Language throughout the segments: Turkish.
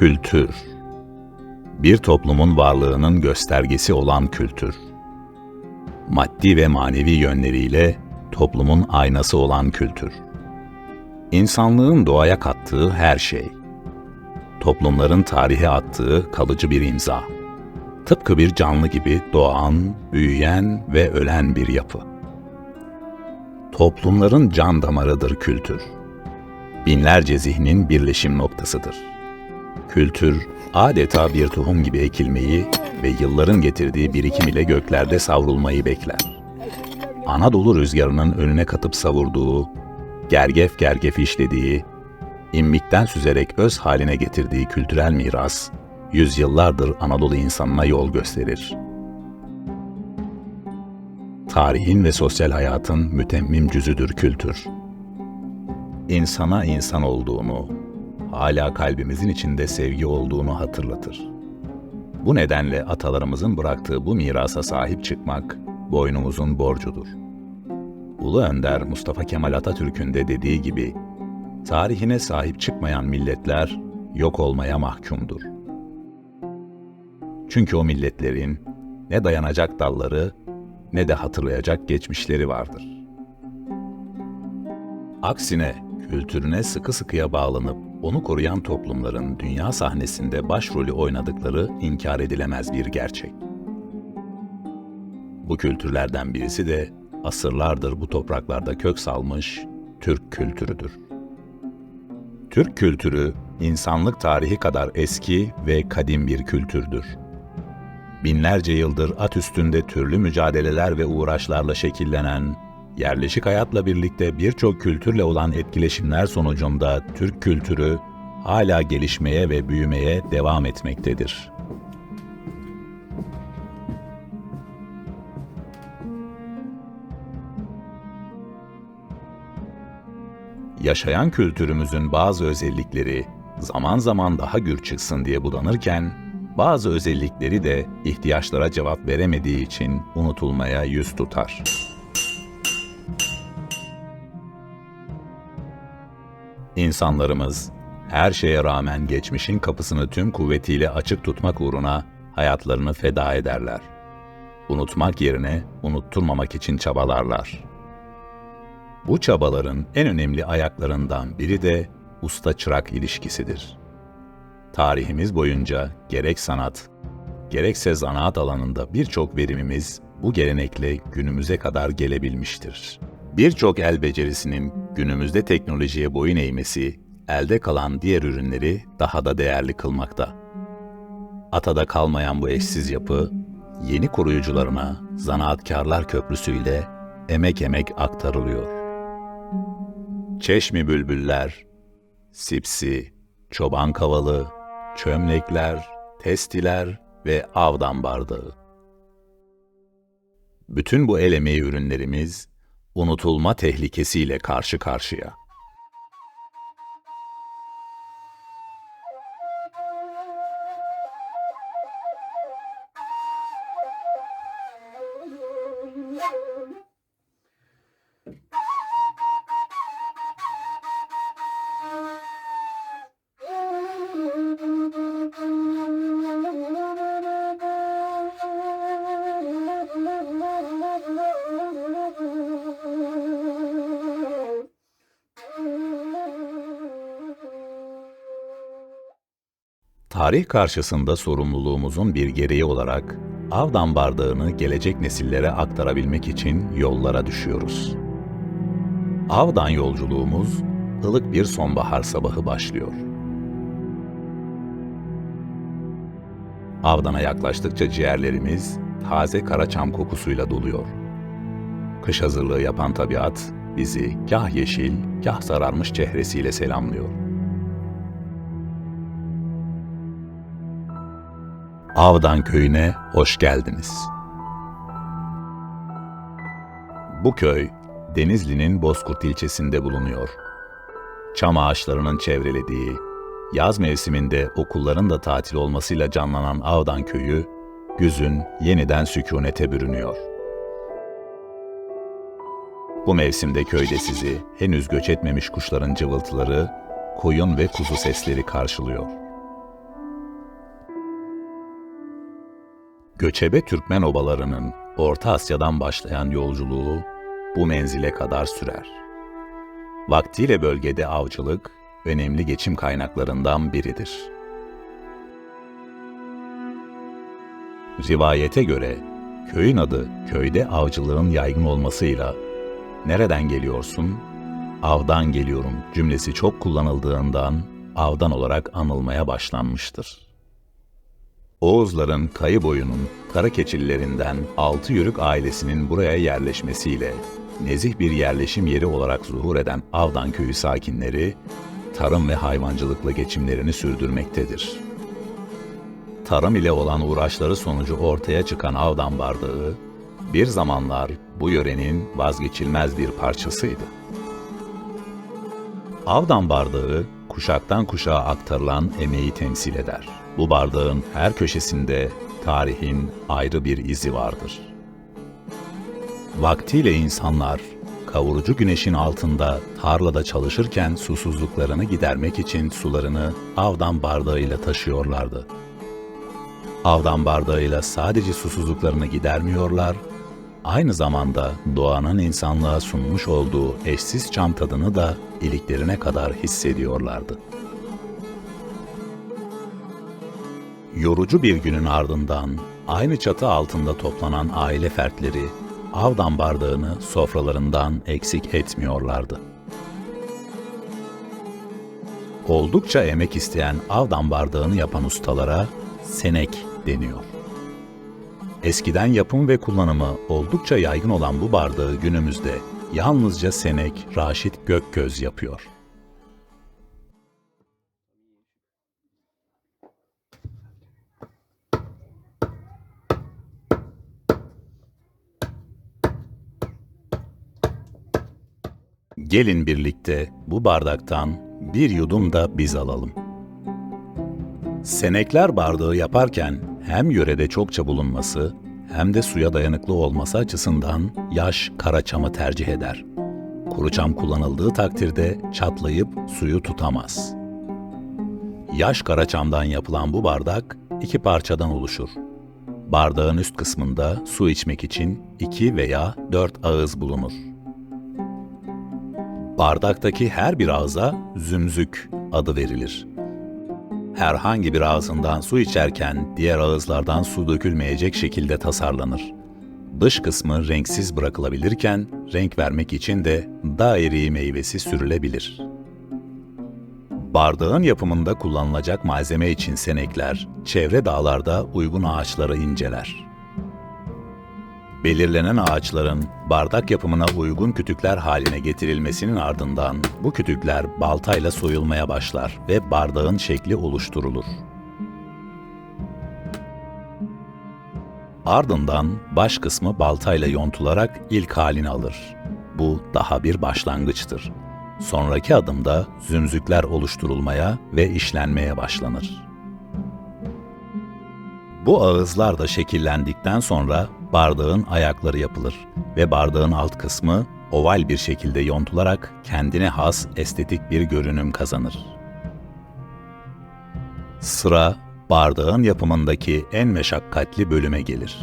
Kültür Bir toplumun varlığının göstergesi olan kültür. Maddi ve manevi yönleriyle toplumun aynası olan kültür. İnsanlığın doğaya kattığı her şey. Toplumların tarihe attığı kalıcı bir imza. Tıpkı bir canlı gibi doğan, büyüyen ve ölen bir yapı. Toplumların can damarıdır kültür. Binlerce zihnin birleşim noktasıdır. Kültür, adeta bir tohum gibi ekilmeyi ve yılların getirdiği birikim ile göklerde savrulmayı bekler. Anadolu rüzgarının önüne katıp savurduğu, gergef gergef işlediği, immikten süzerek öz haline getirdiği kültürel miras, yüzyıllardır Anadolu insanına yol gösterir. Tarihin ve sosyal hayatın mütemmim cüzüdür kültür. İnsana insan olduğunu, hala kalbimizin içinde sevgi olduğunu hatırlatır. Bu nedenle atalarımızın bıraktığı bu mirasa sahip çıkmak boynumuzun borcudur. Ulu Önder Mustafa Kemal Atatürk'ün de dediği gibi, tarihine sahip çıkmayan milletler yok olmaya mahkumdur. Çünkü o milletlerin ne dayanacak dalları ne de hatırlayacak geçmişleri vardır. Aksine kültürüne sıkı sıkıya bağlanıp onu koruyan toplumların dünya sahnesinde başrolü oynadıkları inkar edilemez bir gerçek. Bu kültürlerden birisi de asırlardır bu topraklarda kök salmış Türk kültürüdür. Türk kültürü insanlık tarihi kadar eski ve kadim bir kültürdür. Binlerce yıldır at üstünde türlü mücadeleler ve uğraşlarla şekillenen, yerleşik hayatla birlikte birçok kültürle olan etkileşimler sonucunda Türk kültürü hala gelişmeye ve büyümeye devam etmektedir. Yaşayan kültürümüzün bazı özellikleri zaman zaman daha gür çıksın diye budanırken, bazı özellikleri de ihtiyaçlara cevap veremediği için unutulmaya yüz tutar. İnsanlarımız her şeye rağmen geçmişin kapısını tüm kuvvetiyle açık tutmak uğruna hayatlarını feda ederler. Unutmak yerine unutturmamak için çabalarlar. Bu çabaların en önemli ayaklarından biri de usta-çırak ilişkisidir. Tarihimiz boyunca gerek sanat, gerekse zanaat alanında birçok verimimiz bu gelenekle günümüze kadar gelebilmiştir. Birçok el becerisinin günümüzde teknolojiye boyun eğmesi, elde kalan diğer ürünleri daha da değerli kılmakta. Atada kalmayan bu eşsiz yapı, yeni koruyucularına zanaatkarlar köprüsüyle emek emek aktarılıyor. Çeşmi bülbüller, sipsi, çoban kavalı, çömlekler, testiler ve avdan bardağı. Bütün bu el emeği ürünlerimiz unutulma tehlikesiyle karşı karşıya. Tarih karşısında sorumluluğumuzun bir gereği olarak Avdan bardağını gelecek nesillere aktarabilmek için yollara düşüyoruz. Avdan yolculuğumuz ılık bir sonbahar sabahı başlıyor. Avdan'a yaklaştıkça ciğerlerimiz taze karaçam kokusuyla doluyor. Kış hazırlığı yapan tabiat bizi kah yeşil, kah sararmış çehresiyle selamlıyor. Avdan köyüne hoş geldiniz. Bu köy Denizli'nin Bozkurt ilçesinde bulunuyor. Çam ağaçlarının çevrelediği, yaz mevsiminde okulların da tatil olmasıyla canlanan Avdan köyü, güzün yeniden sükunete bürünüyor. Bu mevsimde köyde sizi henüz göç etmemiş kuşların cıvıltıları, koyun ve kuzu sesleri karşılıyor. Göçebe Türkmen obalarının Orta Asya'dan başlayan yolculuğu bu menzile kadar sürer. Vaktiyle bölgede avcılık önemli geçim kaynaklarından biridir. Rivayete göre köyün adı köyde avcılığın yaygın olmasıyla nereden geliyorsun? Avdan geliyorum cümlesi çok kullanıldığından avdan olarak anılmaya başlanmıştır. Oğuzların kayı boyunun Karakeçililerinden altı yörük ailesinin buraya yerleşmesiyle nezih bir yerleşim yeri olarak zuhur eden Avdan köyü sakinleri tarım ve hayvancılıkla geçimlerini sürdürmektedir. Tarım ile olan uğraşları sonucu ortaya çıkan Avdan bardağı bir zamanlar bu yörenin vazgeçilmez bir parçasıydı. Avdan bardağı kuşaktan kuşağa aktarılan emeği temsil eder. Bu bardağın her köşesinde tarihin ayrı bir izi vardır. Vaktiyle insanlar kavurucu güneşin altında tarlada çalışırken susuzluklarını gidermek için sularını avdan bardağıyla taşıyorlardı. Avdan bardağıyla sadece susuzluklarını gidermiyorlar, aynı zamanda doğanın insanlığa sunmuş olduğu eşsiz çam tadını da iliklerine kadar hissediyorlardı. Yorucu bir günün ardından aynı çatı altında toplanan aile fertleri avdan bardağını sofralarından eksik etmiyorlardı. Oldukça emek isteyen avdan bardağını yapan ustalara senek deniyor. Eskiden yapım ve kullanımı oldukça yaygın olan bu bardağı günümüzde yalnızca Senek Raşit Gökgöz yapıyor. Gelin birlikte bu bardaktan bir yudum da biz alalım. Senekler bardağı yaparken hem yörede çokça bulunması hem de suya dayanıklı olması açısından yaş kara çamı tercih eder. Kuru çam kullanıldığı takdirde çatlayıp suyu tutamaz. Yaş kara çamdan yapılan bu bardak iki parçadan oluşur. Bardağın üst kısmında su içmek için iki veya dört ağız bulunur. Bardaktaki her bir ağza zümzük adı verilir. Herhangi bir ağzından su içerken diğer ağızlardan su dökülmeyecek şekilde tasarlanır. Dış kısmı renksiz bırakılabilirken renk vermek için de dairi meyvesi sürülebilir. Bardağın yapımında kullanılacak malzeme için senekler, çevre dağlarda uygun ağaçları inceler belirlenen ağaçların bardak yapımına uygun kütükler haline getirilmesinin ardından bu kütükler baltayla soyulmaya başlar ve bardağın şekli oluşturulur. Ardından baş kısmı baltayla yontularak ilk halini alır. Bu daha bir başlangıçtır. Sonraki adımda zümzükler oluşturulmaya ve işlenmeye başlanır. Bu ağızlar da şekillendikten sonra bardağın ayakları yapılır ve bardağın alt kısmı oval bir şekilde yontularak kendine has estetik bir görünüm kazanır. Sıra bardağın yapımındaki en meşakkatli bölüme gelir.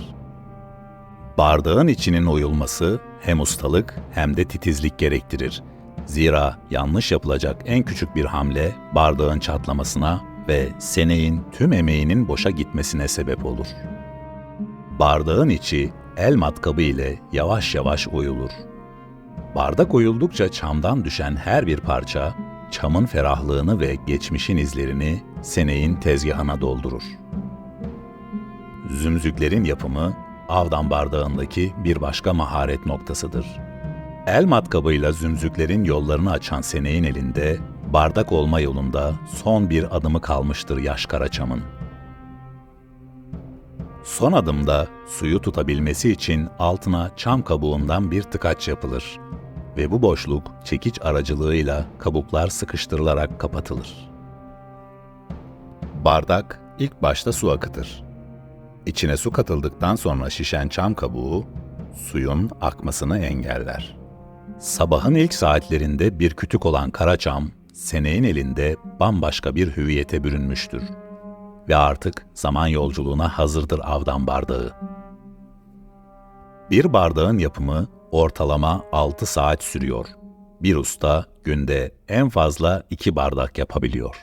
Bardağın içinin oyulması hem ustalık hem de titizlik gerektirir. Zira yanlış yapılacak en küçük bir hamle bardağın çatlamasına ve seneyin tüm emeğinin boşa gitmesine sebep olur. Bardağın içi el matkabı ile yavaş yavaş oyulur. Bardak oyuldukça çamdan düşen her bir parça, çamın ferahlığını ve geçmişin izlerini seneyin tezgahına doldurur. Zümzüklerin yapımı, avdan bardağındaki bir başka maharet noktasıdır. El matkabıyla zümzüklerin yollarını açan seneyin elinde, bardak olma yolunda son bir adımı kalmıştır yaş karaçamın. Son adımda suyu tutabilmesi için altına çam kabuğundan bir tıkaç yapılır ve bu boşluk çekiç aracılığıyla kabuklar sıkıştırılarak kapatılır. Bardak ilk başta su akıtır. İçine su katıldıktan sonra şişen çam kabuğu suyun akmasını engeller. Sabahın ilk saatlerinde bir kütük olan kara çam, seneğin elinde bambaşka bir hüviyete bürünmüştür ve artık zaman yolculuğuna hazırdır avdan bardağı. Bir bardağın yapımı ortalama 6 saat sürüyor. Bir usta günde en fazla 2 bardak yapabiliyor.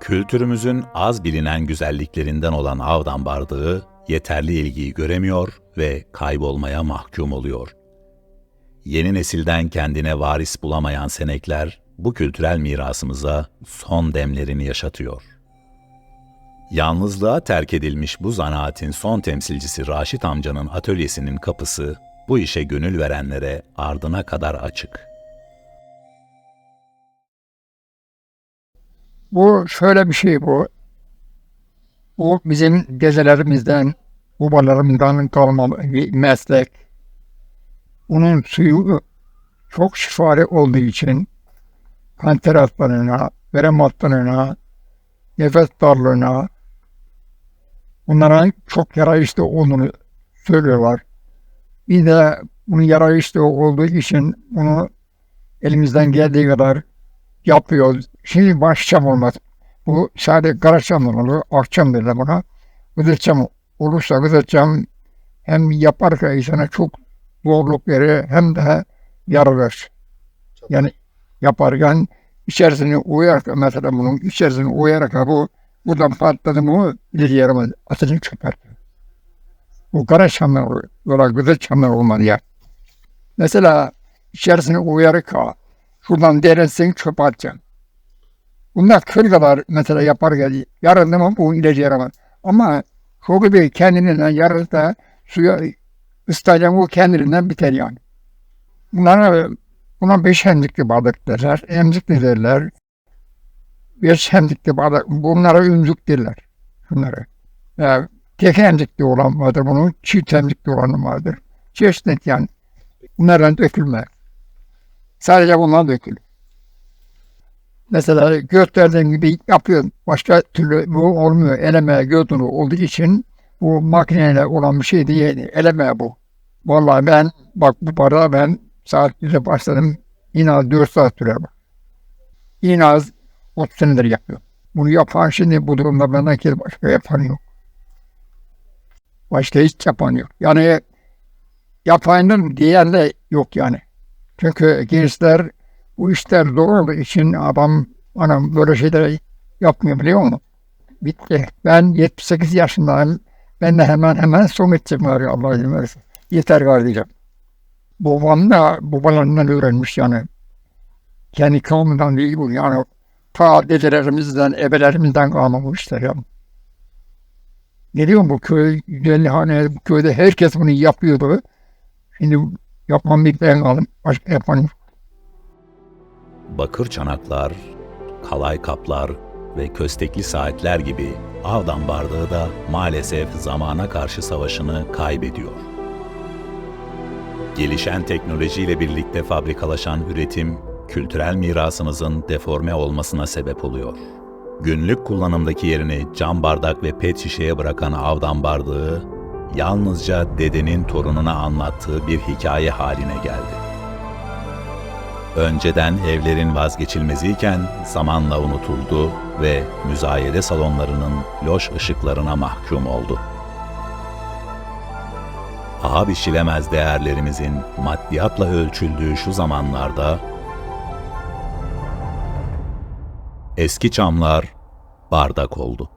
Kültürümüzün az bilinen güzelliklerinden olan avdan bardağı yeterli ilgiyi göremiyor ve kaybolmaya mahkum oluyor. Yeni nesilden kendine varis bulamayan senekler bu kültürel mirasımıza son demlerini yaşatıyor. Yalnızlığa terk edilmiş bu zanaatin son temsilcisi Raşit amcanın atölyesinin kapısı bu işe gönül verenlere ardına kadar açık. Bu şöyle bir şey bu. Bu bizim dedelerimizden, babalarımızdan kalma bir meslek. Bunun suyu çok şifalı olduğu için kanser hastalığına, verem hastalığına, nefes darlığına bunlara çok yarayışlı olduğunu söylüyorlar. Bir de bunun yarayışlı olduğu için bunu elimizden geldiği kadar yapıyoruz. Şimdi başçam olmaz. Bu sadece karaçamdan olur. Akçam derler buna. Kızılçam olursa kızılçam hem yaparken insana çok zorluk verir hem de yarar. Yani yaparken içerisine uyarken mesela bunun içerisine uyarak bu buradan patladı mı ileri yaramaz. Atacak çöper. Bu karaçamdan olur. Böyle kızılçamdan olmalı ya. Mesela içerisine uyarak ha. Şuradan derinsin çöp atacaksın. Bunlar kır kadar mesela yaparken yarıldı mı bu ilacı yaramaz. Ama şu gibi kendinden yarılsa suya ıslayacaksın o kendiliğinden biter yani. Bunlara buna beş emzikli bardak derler, emzikli derler. Beş emzikli bardak, bunlara ümzük derler. Şunları. Yani tek emzikli olan vardır bunun, çift emzikli olan vardır. Çeşitli yani. Bunlardan dökülmez. Sadece bundan dökülür. Mesela gösterdiğim gibi yapıyorum. Başka türlü bu olmuyor. Eleme götürü olduğu için bu makineyle olan bir şey değil. Eleme bu. Vallahi ben bak bu para ben saat 1'e başladım. En az 4 saat sürer bak. En 30 senedir yapıyorum. Bunu yapan şimdi bu durumda benden ki başka yapan yok. Başka hiç yapan yok. Yani yapanın diyen de yok yani. Çünkü gençler bu işler zor olduğu için adam anam böyle şeyler yapmıyor biliyor musun? Bitti. Ben 78 yaşındayım. Ben de hemen hemen son edeceğim ya Allah izin verirse. Yeter kardeşim. Babam da babalarından öğrenmiş yani. Kendi kavminden değil bu yani. Ta dedelerimizden, ebelerimizden kalmamışlar ya. Ne diyorum bu köy, hani bu köyde herkes bunu yapıyordu. Şimdi Yapan ben kaldım. Başka yapan yok. Bakır çanaklar, kalay kaplar ve köstekli saatler gibi avdan bardağı da maalesef zamana karşı savaşını kaybediyor. Gelişen teknolojiyle birlikte fabrikalaşan üretim, kültürel mirasımızın deforme olmasına sebep oluyor. Günlük kullanımdaki yerini cam bardak ve pet şişeye bırakan avdan bardağı, yalnızca dedenin torununa anlattığı bir hikaye haline geldi. Önceden evlerin vazgeçilmeziyken zamanla unutuldu ve müzayede salonlarının loş ışıklarına mahkum oldu. Paha biçilemez değerlerimizin maddiyatla ölçüldüğü şu zamanlarda eski çamlar bardak oldu.